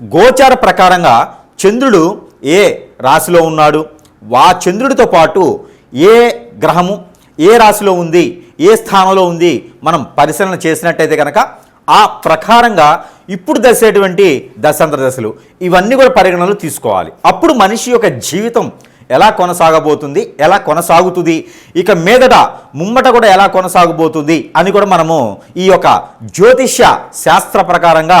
గోచార ప్రకారంగా చంద్రుడు ఏ రాశిలో ఉన్నాడు? వా చంద్రుడితో పాటు ఏ గ్రహము ఏ రాశిలో ఉంది ఏ స్థానంలో ఉంది మనం పరిశీలన చేసినట్టయితే కనుక ఆ ప్రకారంగా ఇప్పుడు దశేటువంటి దశాంతర దశలు ఇవన్నీ కూడా పరిగణనలు తీసుకోవాలి. అప్పుడు మనిషి యొక్క జీవితం ఎలా కొనసాగబోతుంది ఎలా కొనసాగుతుంది ఇక మీదట ముమ్మట కూడా ఎలా కొనసాగబోతుంది అని కూడా మనము ఈ యొక్క జ్యోతిష్య శాస్త్ర ప్రకారంగా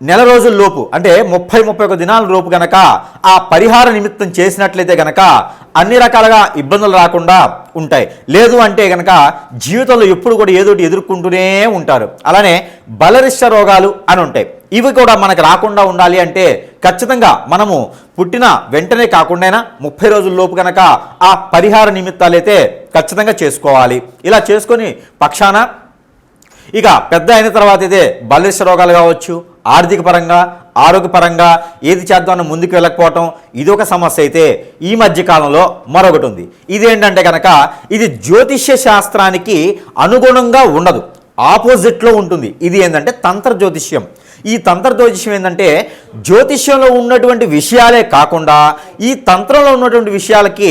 నెల రోజుల లోపు అంటే ముప్పై ముప్పై ఒక దినాల లోపు గనక ఆ పరిహార నిమిత్తం చేసినట్లయితే గనక అన్ని రకాలుగా ఇబ్బందులు రాకుండా ఉంటాయి. లేదు అంటే గనక జీవితంలో ఎప్పుడు కూడా ఏదోటి ఎదుర్కొంటూనే ఉంటారు. అలానే బలరిష్ట రోగాలు అని ఉంటాయి. ఇవి కూడా మనకు రాకుండా ఉండాలి అంటే ఖచ్చితంగా మనము పుట్టిన వెంటనే కాకుండా ముప్పై రోజుల లోపు కనుక ఆ పరిహార నిమిత్తాలైతే ఖచ్చితంగా చేసుకోవాలి. ఇలా చేసుకొని పక్షాన ఇక పెద్ద అయిన తర్వాత అయితే బలరిష్ట రోగాలు కావచ్చు ఆర్థిక పరంగా ఆరోగ్యపరంగా ఏది చేద్దామని ముందుకు వెళ్ళకపోవటం ఇది ఒక సమస్య అయితే ఈ మధ్య కాలంలో మరొకటి ఉంది. ఇదేంటంటే కనుక ఇది జ్యోతిష్య శాస్త్రానికి అనుగుణంగా ఉండదు. ఆపోజిట్లో ఉంటుంది. ఇది ఏంటంటే తంత్ర జ్యోతిష్యం. ఈ తంత్ర జ్యోతిష్యం ఏంటంటే జ్యోతిష్యంలో ఉన్నటువంటి విషయాలే కాకుండా ఈ తంత్రంలో ఉన్నటువంటి విషయాలకి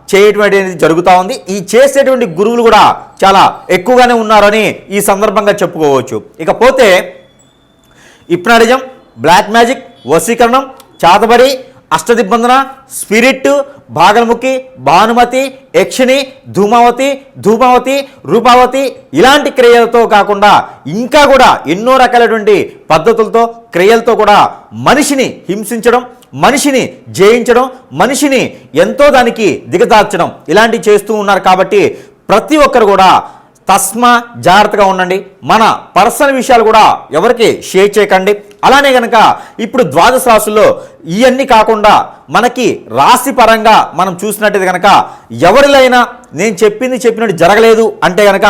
చేయటువంటి అనేది జరుగుతూ ఉంది. ఈ చేసేటువంటి గురువులు కూడా చాలా ఎక్కువగానే ఉన్నారని ఈ సందర్భంగా చెప్పుకోవచ్చు. ఇకపోతే ఇప్నాడిజం బ్లాక్ మ్యాజిక్ వశీకరణం చాతబడి అష్టదిబ్బందన స్పిరిట్ భాగల్ముఖి భానుమతి యక్షిణి ధూమావతి ధూమావతి రూపావతి ఇలాంటి క్రియలతో కాకుండా ఇంకా కూడా ఎన్నో రకాలైనటువంటి పద్ధతులతో క్రియలతో కూడా మనిషిని హింసించడం మనిషిని జయించడం మనిషిని ఎంతో దానికి దిగదార్చడం ఇలాంటివి చేస్తూ ఉన్నారు కాబట్టి ప్రతి ఒక్కరు కూడా తస్మా జాగ్రత్తగా ఉండండి. మన పర్సనల్ విషయాలు కూడా ఎవరికి షేర్ చేయకండి. అలానే కనుక ఇప్పుడు ద్వాదశ రాశుల్లో ఇవన్నీ కాకుండా మనకి రాశి పరంగా మనం చూసినట్టయితే కనుక ఎవరిలైనా నేను చెప్పింది చెప్పినట్టు జరగలేదు అంటే కనుక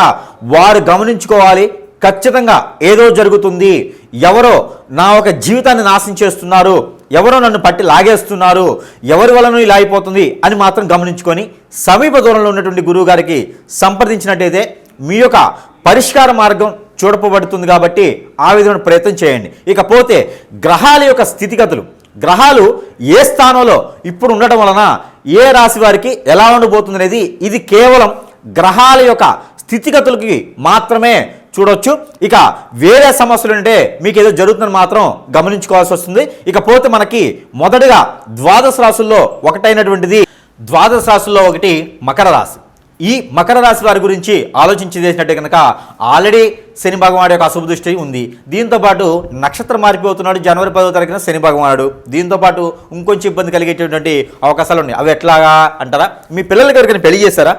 వారు గమనించుకోవాలి. ఖచ్చితంగా ఏదో జరుగుతుంది. ఎవరో నా ఒక జీవితాన్ని నాశనం చేస్తున్నారు. ఎవరో నన్ను పట్టి లాగేస్తున్నారు ఎవరి వలన ఇలా అయిపోతుంది అని మాత్రం గమనించుకొని సమీప దూరంలో ఉన్నటువంటి గురువు గారికి సంప్రదించినట్టయితే మీ యొక్క పరిష్కార మార్గం చూడపబడుతుంది కాబట్టి ఆ విధమైన ప్రయత్నం చేయండి. ఇకపోతే గ్రహాల యొక్క స్థితిగతులు గ్రహాలు ఏ స్థానంలో ఇప్పుడు ఉండటం వలన ఏ రాశి వారికి ఎలా ఉండబోతుంది అనేది ఇది కేవలం గ్రహాల యొక్క స్థితిగతులకి మాత్రమే చూడొచ్చు. ఇక వేరే సమస్యలు ఉంటే మీకు ఏదో జరుగుతుందని మాత్రం గమనించుకోవాల్సి వస్తుంది. ఇకపోతే మనకి మొదటగా ద్వాదశ రాశుల్లో ఒకటైనటువంటిది ద్వాదశ రాశుల్లో ఒకటి మకర రాశి. ఈ మకర రాశి వారి గురించి ఆలోచించి చేసినట్టే కనుక ఆల్రెడీ శని భగవానుడు యొక్క అశుభ దృష్టి ఉంది. దీంతో పాటు నక్షత్రం మారిపోతున్నాడు జనవరి పదో తారీఖున శని భగవానుడు. దీంతో పాటు ఇంకొంచెం ఇబ్బంది కలిగేటటువంటి అవకాశాలు ఉన్నాయి. అవి ఎట్లాగా అంటారా? మీ పిల్లలకి ఎవరికైనా పెళ్ళి చేశారా?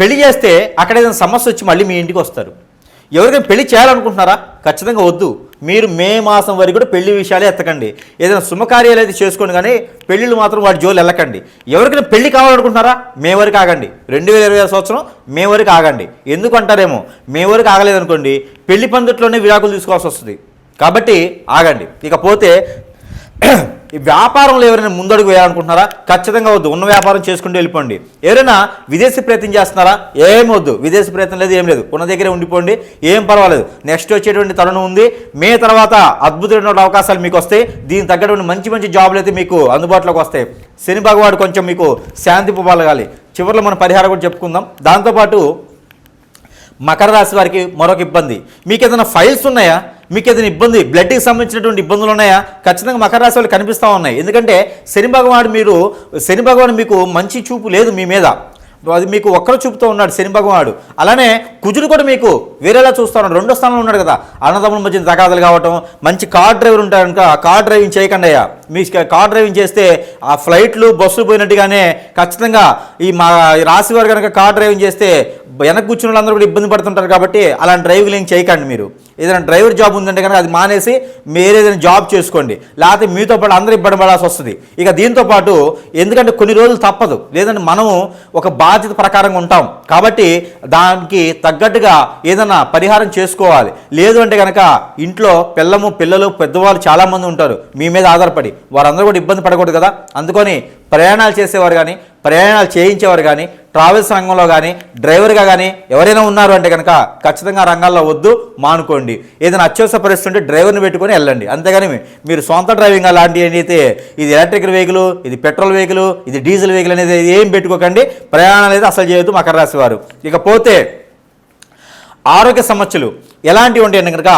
పెళ్ళి చేస్తే అక్కడ ఏదైనా సమస్య వచ్చి మళ్ళీ మీ ఇంటికి వస్తారు. ఎవరికైనా పెళ్ళి చేయాలనుకుంటున్నారా? ఖచ్చితంగా వద్దు. మీరు మే మాసం వరకు కూడా పెళ్ళి విషయాలే ఎత్తకండి. ఏదైనా శుభకార్యాలు అయితే చేసుకోండి కానీ పెళ్ళిళ్ళు మాత్రం వాటి జోలు వెళ్ళకండి. ఎవరికైనా పెళ్ళి కావాలనుకుంటున్నారా? మే వరకు ఆగండి. రెండు వేల ఇరవై సంవత్సరం మే వరకు ఆగండి. ఎందుకు అంటారేమో? మే వరకు ఆగలేదనుకోండి. పెళ్ళి పందిట్లోనే విడాకులు తీసుకోవాల్సి వస్తుంది. కాబట్టి ఆగండి. ఇకపోతే ఈ వ్యాపారంలో ఎవరైనా ముందడుగు వేయాలనుకుంటున్నారా? ఖచ్చితంగా వద్దు. ఉన్న వ్యాపారం చేసుకుంటూ వెళ్ళిపోండి. ఎవరైనా విదేశీ ప్రయత్నం చేస్తున్నారా? ఏం వద్దు. విదేశీ ప్రయత్నం లేదు ఏం లేదు. ఉన్న దగ్గరే ఉండిపోండి. ఏం పర్వాలేదు. నెక్స్ట్ వచ్చేటువంటి తరుణం ఉంది. మే తర్వాత అద్భుతమైన అవకాశాలు మీకు వస్తాయి. దీనికి తగ్గటువంటి మంచి మంచి జాబులు అయితే మీకు అందుబాటులోకి వస్తాయి. శని భగవాడు కొంచెం మీకు శాంతి పలగాలి చివరిలో మనం పరిహారం కూడా చెప్పుకుందాం. దాంతోపాటు మకర రాశి వారికి మరొక ఇబ్బంది. మీకు ఏదైనా ఫైల్స్ ఉన్నాయా? మీకు ఏదైనా ఇబ్బంది బ్లడ్కి సంబంధించినటువంటి ఇబ్బందులు ఉన్నాయా? ఖచ్చితంగా మకర రాశి వాళ్ళు కనిపిస్తూ ఉన్నాయి. ఎందుకంటే శని భగవానుడు మీరు శని భగవానుడు మీకు మంచి చూపు లేదు మీ మీద. అది మీకు ఒక్కరు చూపుతూ ఉన్నాడు శని భగవానుడు. అలానే కుజుడు కూడా మీకు వేరేలా చూస్తూ ఉన్నాడు. రెండో స్థానంలో ఉన్నాడు కదా. అన్నదమ్ముల మధ్య తగాదలు కావటం మంచి కార్ డ్రైవర్ ఉంటాడు కనుక కార్ డ్రైవింగ్ చేయకండి అయ్యా మీ కార్ డ్రైవింగ్ చేస్తే ఆ ఫ్లైట్లు బస్సులు పోయినట్టుగానే ఖచ్చితంగా ఈ మా ఈ రాశి వారు కనుక కార్ డ్రైవింగ్ చేస్తే వెనక కూర్చున్న వాళ్ళందరూ కూడా ఇబ్బంది పడుతుంటారు కాబట్టి అలాంటి డ్రైవింగ్ చేయకండి మీరు. ఏదైనా డ్రైవర్ జాబ్ ఉందంటే కనుక అది మానేసి మీరు ఏదైనా జాబ్ చేసుకోండి. లేకపోతే మీతో పాటు అందరూ ఇబ్బంది పడాల్సి వస్తుంది. ఇక దీంతో పాటు ఎందుకంటే కొన్ని రోజులు తప్పదు. లేదంటే మనము ఒక బాధ్యత ప్రకారంగా ఉంటాం. కాబట్టి దానికి తగ్గట్టుగా ఏదైనా పరిహారం చేసుకోవాలి. లేదు అంటే కనుక ఇంట్లో పిల్లము పిల్లలు పెద్దవాళ్ళు చాలామంది ఉంటారు. మీ మీద ఆధారపడి. వారందరూ కూడా ఇబ్బంది పడకూడదు కదా. అందుకని ప్రయాణాలు చేసేవారు కానీ ప్రయాణాలు చేయించేవారు కానీ ట్రావెల్స్ రంగంలో కానీ డ్రైవర్గా కానీ ఎవరైనా ఉన్నారు అంటే కనుక ఖచ్చితంగా రంగాల్లో వద్దు మానుకోండి. ఏదైనా అత్యవసర పరిస్థితి ఉంటే డ్రైవర్ని పెట్టుకొని వెళ్ళండి. అంతేగాని మీరు సొంత డ్రైవింగ్ అలాంటివి అయితే ఇది ఎలక్ట్రిక్ వెహికల్ ఇది పెట్రోల్ వెహికల్ ఇది డీజిల్ వెహికల్ అనేది ఏం పెట్టుకోకండి. ప్రయాణాలు అయితే అసలు చేయొద్దు మకర రాశి వారు. ఇకపోతే ఆరోగ్య సమస్యలు ఎలాంటివి ఉంటాయి కనుక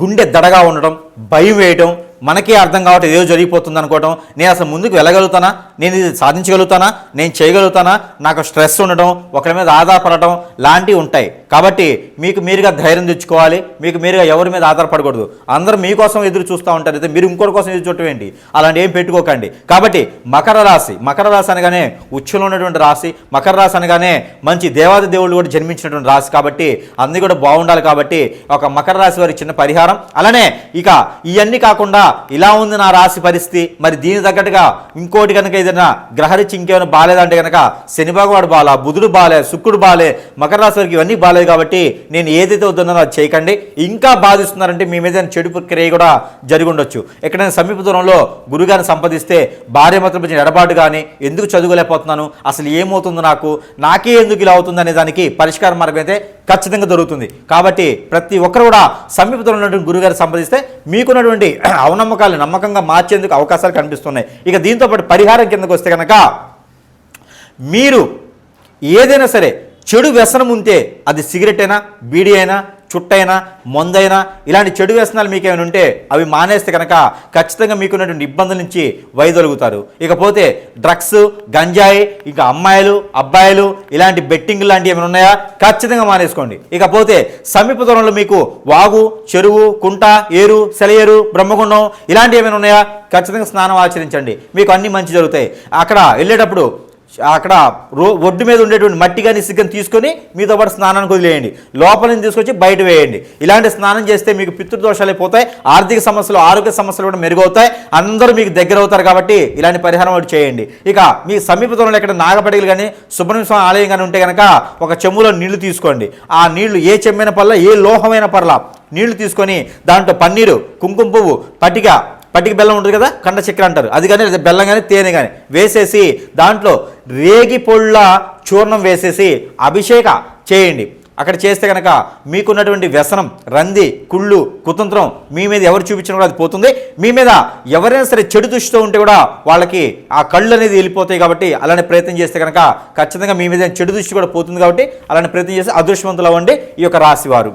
గుండె దడగా ఉండటం భయం వేయటం మనకే అర్థం కావటం ఏదో జరిగిపోతుంది అనుకోవటం. నేను అసలు ముందుకు వెళ్ళగలుగుతానా? నేను ఇది సాధించగలుగుతానా? నేను చేయగలుగుతానా? నాకు స్ట్రెస్ ఉండటం ఒకరి మీద ఆధారపడటం లాంటివి ఉంటాయి. కాబట్టి మీకు మీరుగా ధైర్యం తెచ్చుకోవాలి. మీకు మీరుగా ఎవరి మీద ఆధారపడకూడదు. అందరూ మీకోసం ఎదురు చూస్తూ ఉంటారు. అయితే మీరు ఇంకోటి కోసం ఎదురు చూడటం ఏంటి? అలాంటి ఏం పెట్టుకోకండి. కాబట్టి మకర రాశి మకర రాశి అనగానే ఉచ్చులో ఉన్నటువంటి రాశి మకర రాశి అనగానే మంచి దేవాది దేవుళ్ళు కూడా జన్మించినటువంటి రాశి కాబట్టి అన్నీ కూడా బాగుండాలి కాబట్టి ఒక మకర రాశి వారి చిన్న పరిహారం. అలానే ఇక ఇవన్నీ కాకుండా ఇలా ఉంది నా రాశి పరిస్థితి. మరి దీని తగ్గట్టుగా ఇంకోటి కనుక ఏదైనా గ్రహరిచి ఇంకేమైనా బాగాలేదంటే కనుక శని భగవాడు బాలా బుధుడు బాలే శుక్రుడు బాలే మకర రాశి వారికి ఇవన్నీ బాలేదు కాబట్టి నేను ఏదైతే వద్దన్నానో అది చేయకండి. ఇంకా బాధిస్తున్నారంటే మీ మీద చెడు ప్రక్రియ కూడా జరిగి ఉండొచ్చు. ఎక్కడైనా సమీప దూరంలో గురుగారిని సంపాదిస్తే భార్య మాత్రం మధ్య ఎడబాటు కానీ ఎందుకు చదువుకోలేకపోతున్నాను? అసలు ఏమవుతుంది నాకు? నాకే ఎందుకు ఇలా అవుతుంది అనే దానికి పరిష్కార మార్గం అయితే ఖచ్చితంగా దొరుకుతుంది కాబట్టి ప్రతి ఒక్కరు కూడా సమీపంలో ఉన్నటువంటి గురుగారు సంప్రదిస్తే మీకున్నటువంటి అవనమ్మకాలు నమ్మకంగా మార్చేందుకు అవకాశాలు కనిపిస్తున్నాయి. ఇక దీంతో పాటు పరిహారం కిందకు వస్తే కనుక మీరు ఏదైనా సరే చెడు వ్యసనం ఉంటే అది సిగరెట్ అయినా బీడీ అయినా చుట్టైనా మందైనా ఇలాంటి చెడు వ్యసనాలు మీకు ఏమైనా ఉంటే అవి మానేస్తే కనుక ఖచ్చితంగా మీకున్నటువంటి ఇబ్బందుల నుంచి వైదొలుగుతారు. ఇకపోతే డ్రగ్స్ గంజాయి ఇంకా అమ్మాయిలు అబ్బాయిలు ఇలాంటి బెట్టింగ్ లాంటివి ఏమైనా ఉన్నాయా? ఖచ్చితంగా మానేసుకోండి. ఇకపోతే సమీప దూరంలో మీకు వాగు చెరువు కుంట ఏరు సెలయేరు బ్రహ్మగుండం ఇలాంటివి ఏమైనా ఉన్నాయా? ఖచ్చితంగా స్నానం ఆచరించండి. మీకు అన్ని మంచి జరుగుతాయి. అక్కడ వెళ్ళేటప్పుడు అక్కడ రో ఒడ్డు మీద ఉండేటువంటి మట్టి కానీ సిగ్గని తీసుకొని మీతో పాటు స్నానానికి వదిలేయండి. లోపల నుంచి తీసుకొచ్చి బయట వేయండి. ఇలాంటి స్నానం చేస్తే మీకు పితృదోషాలు అయిపోతాయి ఆర్థిక సమస్యలు ఆరోగ్య సమస్యలు కూడా మెరుగవుతాయి అందరూ మీకు దగ్గర అవుతారు కాబట్టి ఇలాంటి పరిహారం ఒకటి చేయండి. ఇక మీ సమీప దూరంలో ఎక్కడ నాగపడిగలు కానీ సుబ్రహ్మణ్య స్వామి ఆలయం కానీ ఉంటే కనుక ఒక చెమ్ములో నీళ్ళు తీసుకోండి. ఆ నీళ్ళు ఏ చెమ్మైన పర్ల ఏ లోహమైన పర్ల నీళ్ళు తీసుకొని దాంట్లో పన్నీరు కుంకుమ పువ్వు పటిక పట్టిక బెల్లం ఉంటుంది కదా కండ చక్కెర అంటారు. అది కానీ లేదా బెల్లం కానీ తేనె కానీ వేసేసి దాంట్లో రేగి పొళ్ళ చూర్ణం వేసేసి అభిషేక చేయండి. అక్కడ చేస్తే కనుక మీకున్నటువంటి వ్యసనం రంది కుళ్ళు కుతంత్రం మీ మీద ఎవరు చూపించినా కూడా అది పోతుంది. మీ మీద ఎవరైనా సరే చెడు దృష్టితో ఉంటే కూడా వాళ్ళకి ఆ కళ్ళు అనేది వెళ్ళిపోతాయి కాబట్టి అలానే ప్రయత్నం చేస్తే కనుక ఖచ్చితంగా మీ మీద చెడు దృష్టి కూడా పోతుంది కాబట్టి అలానే ప్రయత్నం చేస్తే అదృష్టవంతులు అవ్వండి ఈ యొక్క రాశివారు.